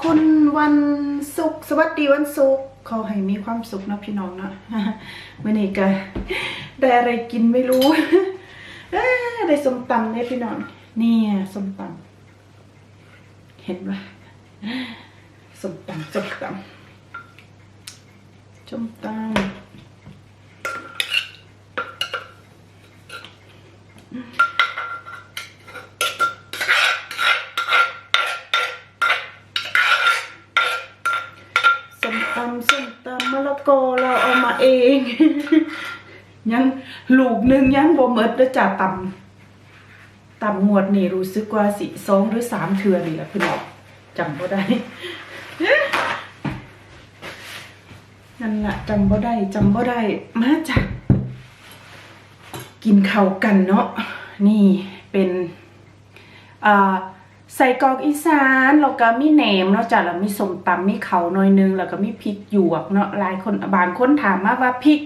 ดีทุกคนวันศุกร์สวัสดีวันศุกร์ขอให้มีความสุขนะพี่น้องนะเมื่อนี้ก็ได้อะไรกินไม่รู้ได้สมตำเนี่ยพี่น้องเนี่ยสมตำเห็นปะสมตำสมตำสมตำ ส้มตำส้มตำมะละกอ เอง ยังลูกหนึ่งยังบ่เมดด้อจ้าต่ำต่ำหมวดนี่รู้สึกว่าสิสองหรือสามเทือนี่แหละพี่น้องจำบ่ได้นั่นแหละจำบ่ได้จำบ่ได้มาจากกินข้าวกันเนาะนี่เป็นอ่า ใส่กอกอีสานแล้วก็มีแหนมเนาะจ้ะแล้วมีส้มตำมีเขาหน่อยนึง แล้วก็มีพริกหยวกเนาะหลายคนบางคนถามมาว่าพริก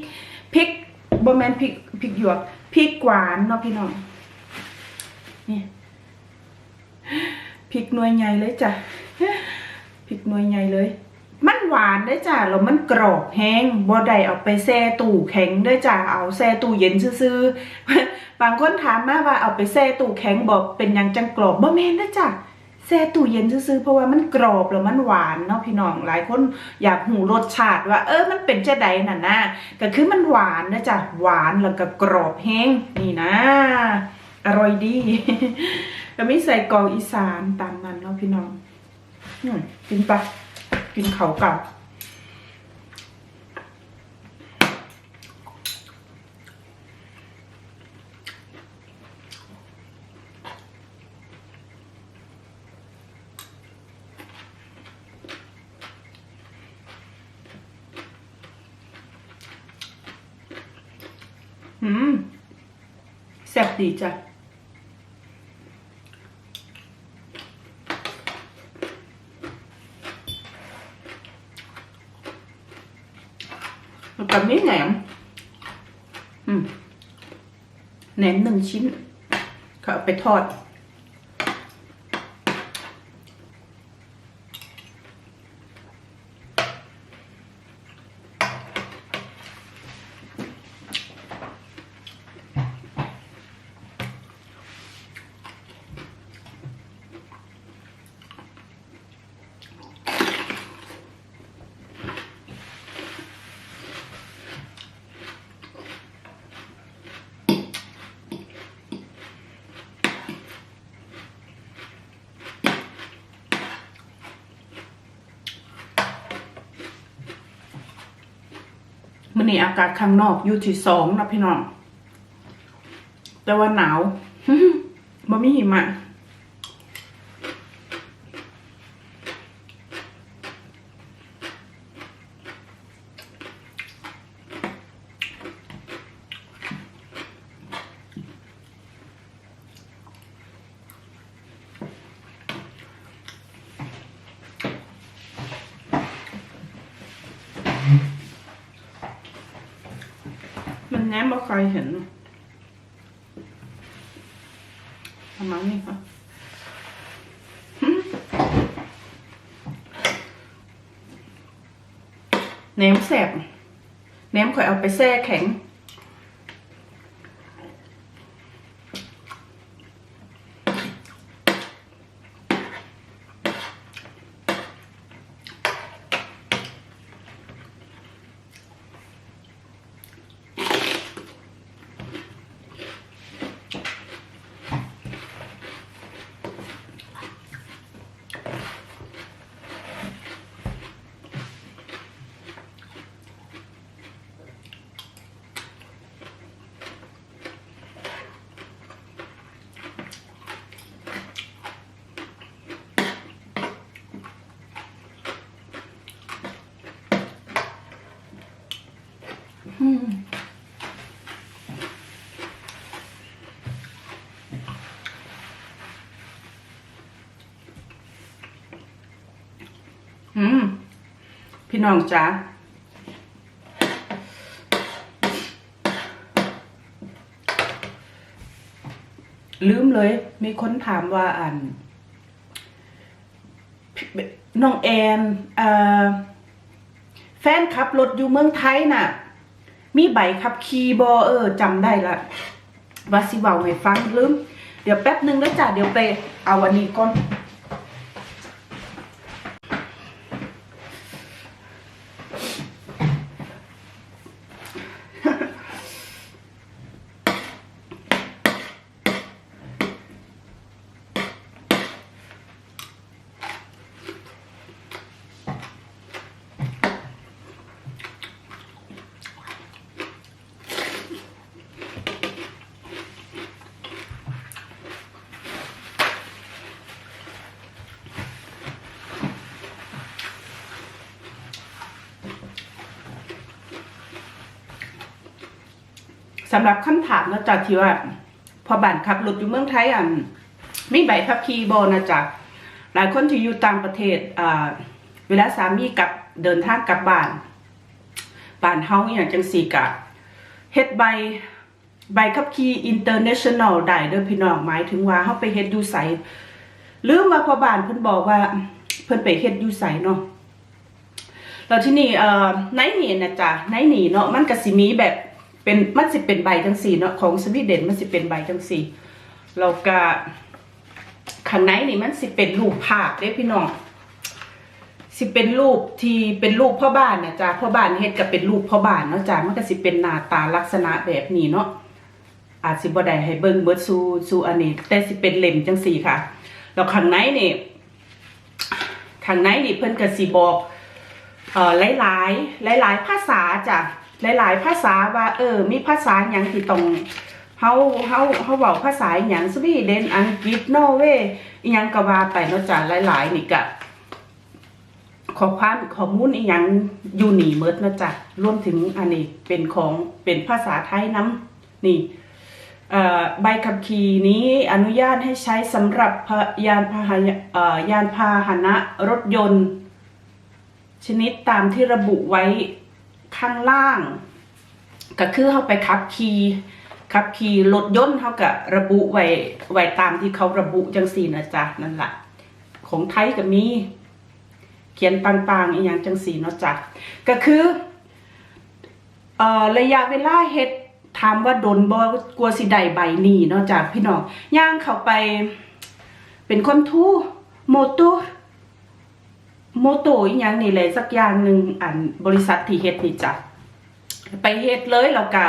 พริกบ่แม่นพริกพริกหยวกพริกหวานเนาะพี่น้องนี่พริกหน่วยใหญ่เลยจ้ะพริกหน่วยใหญ่เลย มันหวานเด้จ้ะแล้วมันกรอบแห้งบ่ได้เอาไปแช่ตู้แข็งเด้จ้ะเอาแช่ตู้เย็นซื่อๆบางคนถามมาว่าเอาไปแช่ตู้แข็งบอกเป็นยังจังกรอบบ่แม่นเด้จ้ะแช่ตู้เย็นซื่อๆเพราะว่ามันกรอบแล้วมันหวานเนาะพี่น้องหลายคนอยากหูรสชาติว่า เออมันเป็นจะใดน่ะนะก็คือมันหวานนะจ้ะหวานแล้วก็กรอบแห้งนี่นะ อร่อยดีแล้วมีใส่กองอีสานตามมันเนาะพี่น้องอืมกินปะ กินเขาก่าอืมแซ่บดีจ้ะ แล้วก็มีแหนมอืมแหนมหนึ่งชิ้นก็เอาไปทอด มื่อนี้อากาศข้างนอกอยู่ที่สองนะพี่น้อง แต่ว่าหนาวบ่มีหิมะมัน แง้มบ่เห็นประมาณนี้ค่ะหึแหนมแสบแหนมข่อยเอาไปแช่แข็ง พี่น้องจ๋าลืมเลย มีคนถามว่าอันน้องแอนอแฟนขับรถอยู่เมืองไทยน่ะ มีใบขับขี่บอเออจำได้ละว่าสิเว้าให้ฟังลืม เดี๋ยวแป๊บหนึ่งแล้วจ้ะเดี๋ยวไปเอาวันนี้ก่อน สำหรับคำถามนะจ๊ะที่ว่าพอบ้านขับรถอยู่เมืองไทยอะมีใบขับขี่บอนะจ๊ะหลายคนที่อยู่ต่างประเทศอ่าเวลาสามีกลับเดินทางกลับบ้านบ้านเฮาอย่างจังสี่กะเฮ็ดใบใบขับขี่ international ได้เด้อพี่น้องหมายถึงว่าเฮาไปเฮ็ดอยู่ไสลืมว่าพอบ้านเพิ่นบอกว่า เพิ่นไปเฮ็ดอยู่ไสเนาะแล้วที่นี่เอ่อในนี่นะจ๊ะในนี่เนาะมันก็สิมีแบบ เป็นมันสิเป็นใบจังสี่เนาะของสวีเดนมันสิเป็นใบจังสี่แล้วก็ข้างในนี่มันสิเป็นรูปภาพเด้พี่น้องสิเป็นรูปที่เป็นรูปพ่อบ้านนะจ๊ะพ่อบ้านเฮ็ดก็เป็นรูปพ่อบ้านเนาะจ๊ะมันก็สิเป็นหน้าตาลักษณะแบบนี้เนาะอาจสิบ่ได้ให้เบิ่งเบิดสู่สู่อันนี้แต่สิเป็นเล่มจังสี่ค่ะแล้วข้างในนี่ข้างในนี่เพิ่นก็สิบอกเอ่อหลายหลายๆหลาย ๆ ภาษาจ้ะ หลาย ๆ ภาษาว่า เออ มีภาษาหยังที่ต้องเฮาเฮาเฮาเว้าภาษาหยังสวีเดนอังกฤษนอร์เวย์อีหยังก็ว่าไปเนาะจ้ะหลาย ๆ นี่ก็ข้อความข้อมูลอีหยังอยู่นี่เมิดนะจ้ะรวมถึงอันนี้เป็นของเป็นภาษาไทยนํนี่ใบขับขี่นี้อนุญาตให้ใช้สำหรับยานพาหยานพาหนะรถยนต์ ชนิดตามที่ระบุไว้ ข้างล่าง ก็คือเขาไปขับขี่ขับขี่รถยนต์เขาก็ระบุไว้ไว้ตามที่เขาระบุจังสี่นะจ๊ะนั่นแหละของไทยก็มีเขียนต่างๆอีกอย่างจังสีเนาะจ๊ะก็คือเอ่อระยะเวลาเฮ็ดถามว่าโดนบ่กลัวสิได้ใบนี้เนาะจ๊ะพี่น้องย่างเข้าไป เป็นคนทูโมโต โมโตอีหยังนี่เลยสักอย่างหนึ่งอันบริษัทที่เฮ็ดนี่จ้ะไปเฮ็ดเลยแล้วก็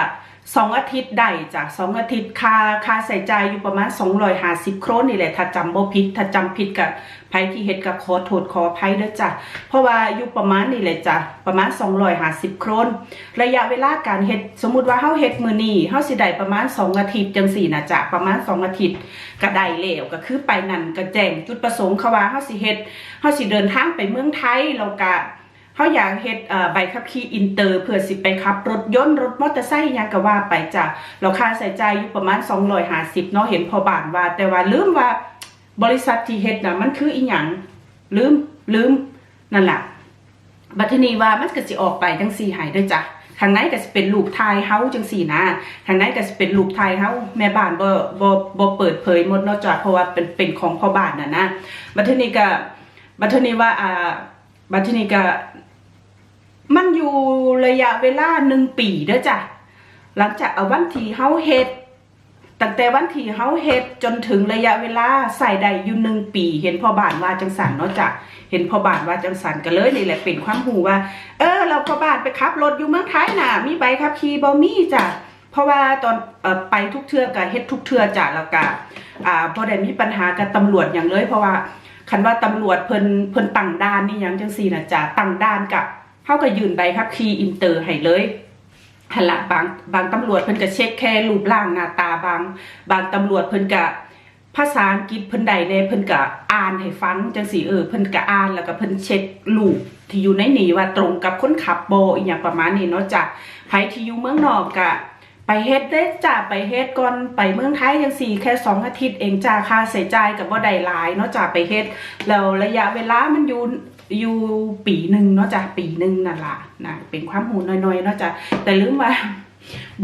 สองอาทิตย์ได้จ้ะสองอาทิตย์ค่าค่าใส่ใจอยู่ประมาณ250โครนนี่แหละถ้าจำบ่ผิดถ้าจำผิดกับไผที่เฮ็ดก็ขอโทษขออภัยเด้อจ้ะเพราะว่าอยู่ประมาณนี่แหละจ้ะประมาณ250โครนระยะเวลาการเฮ็ดสมมุติว่าเฮาเฮ็ดมือนี้เฮาสิได้ประมาณ2อาทิตย์จังซี่นะจ้ะประมาณ2อาทิตย์ก็ได้แล้วก็คือไปนั่นก็แจ้งจุดประสงค์เขาว่าเฮาสิเฮ็ดเขาสิเดินทางไปเมืองไทยแล้วก็ เขาอยากเฮ็ดใบขับขี่อินเตอร์เพื่อสิไปขับ รถยนต์รถมอเตอร์ไซค์ยังก็ว่าไปจ้ะเราค่าใช้จ่ายอยู่ประมาณ 250เนาะเห็นพอบานว่า แต่ว่าลืมว่าบริษัทที่เฮ็ดน่ะมันคืออีหยังลืมลืมนั่นแหละบัดทีนี้ว่ามันก็สิออกไปจังซี่ห้เด้อจ้ะทางไหนก็สิเป็นรูปถ่ายเฮาจังซี่นะทางไหนก็สิเป็นรูปถ่ายเฮาแม่บ้านบ่บ่บ่เปิดเผยหมดเนาะจ้ะเพราะว่าเป็นเป็นของพ่อบ้านน่ะนะบัดทีนี้ก็บัดทีนี้ว่าอ่า บัดทีนี้ก็มันอยู่ระยะเวลาหนึ่งปีเด้อจ้ะ หลังจากเอาวันที่เฮาเฮ็ดตั้งแต่วันที่เฮาเฮ็ดจนถึงระยะเวลาใส่ได้อยู่หนึ่งปี เห็นพ่อบานว่าจังสันเนาะจ้ะเห็นพ่อบานว่าจังสันก็เลยนี่แหละเป็นความหูว่า เออ เราพ่อบานไปขับ รถอยู่เมืองไทยน่ะ มีใบขับขี่บ่มีจ้ะเพราะว่าตอนออไปทุกเทื่อก็เฮ็ดทุกเทื่อจ้ะแล้วก็อ่าบ่ได้มีปัญหากับตำรวจอย่างเลยเพราะว่า คันว่าตำรวจเพิ่นเพิ่นตั้งด่านนี่ยังจังซี่นะจ๊ะตั้งด่านกับเฮาก็ยืนใบขับขี่อินเตอร์ให้เลยหันละบางบางตำรวจเพิ่นก็เช็คแค่รูปร่างหน้าตาบาง บางตำรวจเพิ่นก็ภาษาอังกฤษเพิ่นใดแน่เพิ่นก็อ่านให้ฟังจังซี่เออเพิ่นก็อ่านแล้วก็เพิ่นเช็ครูปที่อยู่ในนี่ว่าตรงกับคนขับโบอีหยังประมาณนี้เนาะจ้ะไผที่อยู่เมืองนอกก็ ไปเฮ็ดเด้จ้ะไปเฮ็ดก่อนไปเมืองไทยจังซี่แค่สองอาทิตย์เองจ้ะค่าใช้จ่ายก็บ่ได้หลายเนาะจ้ะไปเฮ็ดแล้วระยะเวลามันอยู่อยู่ปีหนึ่งเนาะจ้ะปีหนึ่งนั่นล่ะนะเป็นความหูน้อยๆเนาะจ้ะแต่ลืมว่า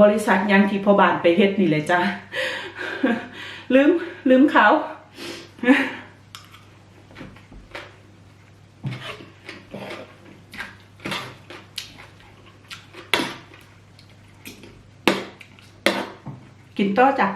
บริษัทยังที่พอบานไปเฮ็ดนี่เลยจ้ะลืมลืมเขา กินต่อจ้ะ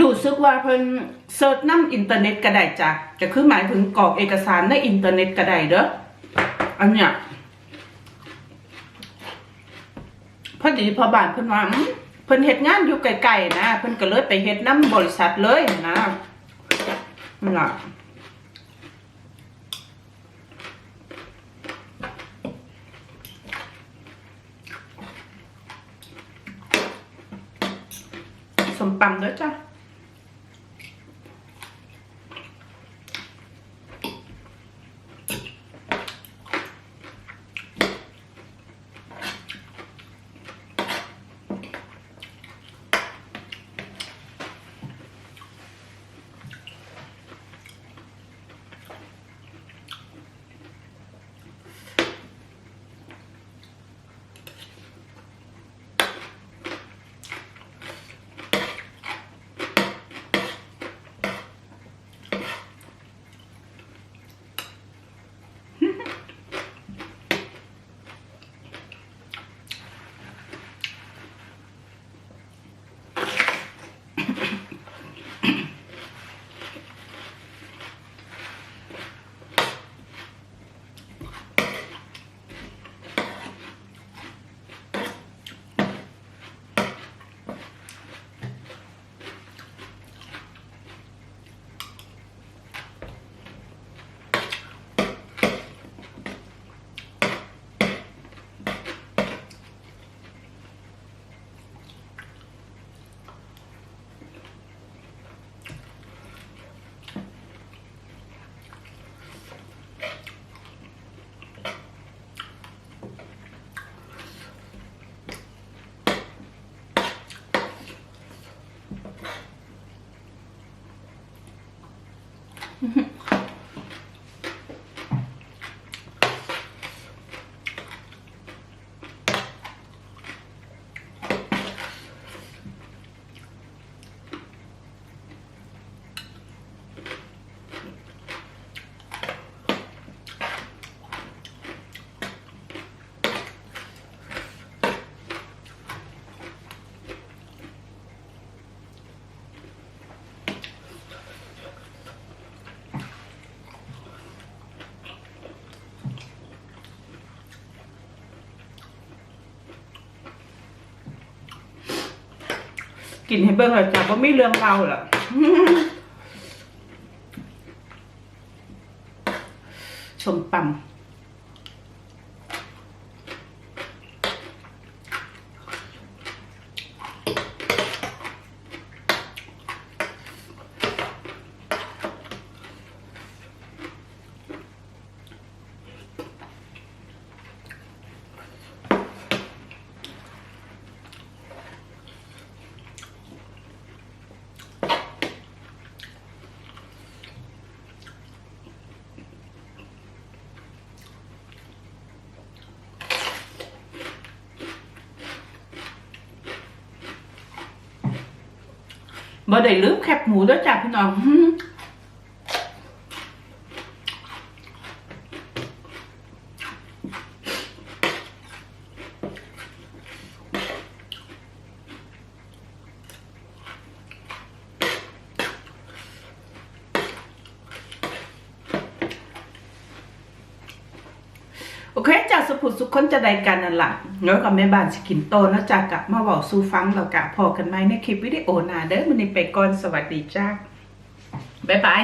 รู้สึกว่าเพิ่นเสิร์ชนำอินเทอร์เน็ตก็ได้จ้ะจะคือหมายถึงกรอกเอกสารในอินเทอร์เน็ตก็ได้เด้ออันเนี้ยพอดีพอบานเพิ่นว่าเพิ่นเฮ็ดงานอยู่ไกลๆนะเพิ่นก็เลยไปเฮ็ดนำบริษัทเลยนะนั่นล่ะสมปัมด้วยจ้ะ กินให้เบิ่งเลยจ้ะว่ามีเรื่องเราเหรอชมปัง บ่ได้ลืมแคบหมูด้วยจ้ะพี่น้อง โอเคจ้ะสุผุสุขคนจะได้กันนั่นละแล้วกับแม่บ้านสกินโตเนาะจ้ะกับมาบอกสู้ฟังเรากะพอกันไหมในคลิปวิดีโอหน้าเด้อมันนี้ไปก่อนสวัสดีจ้าบ๊ายบาย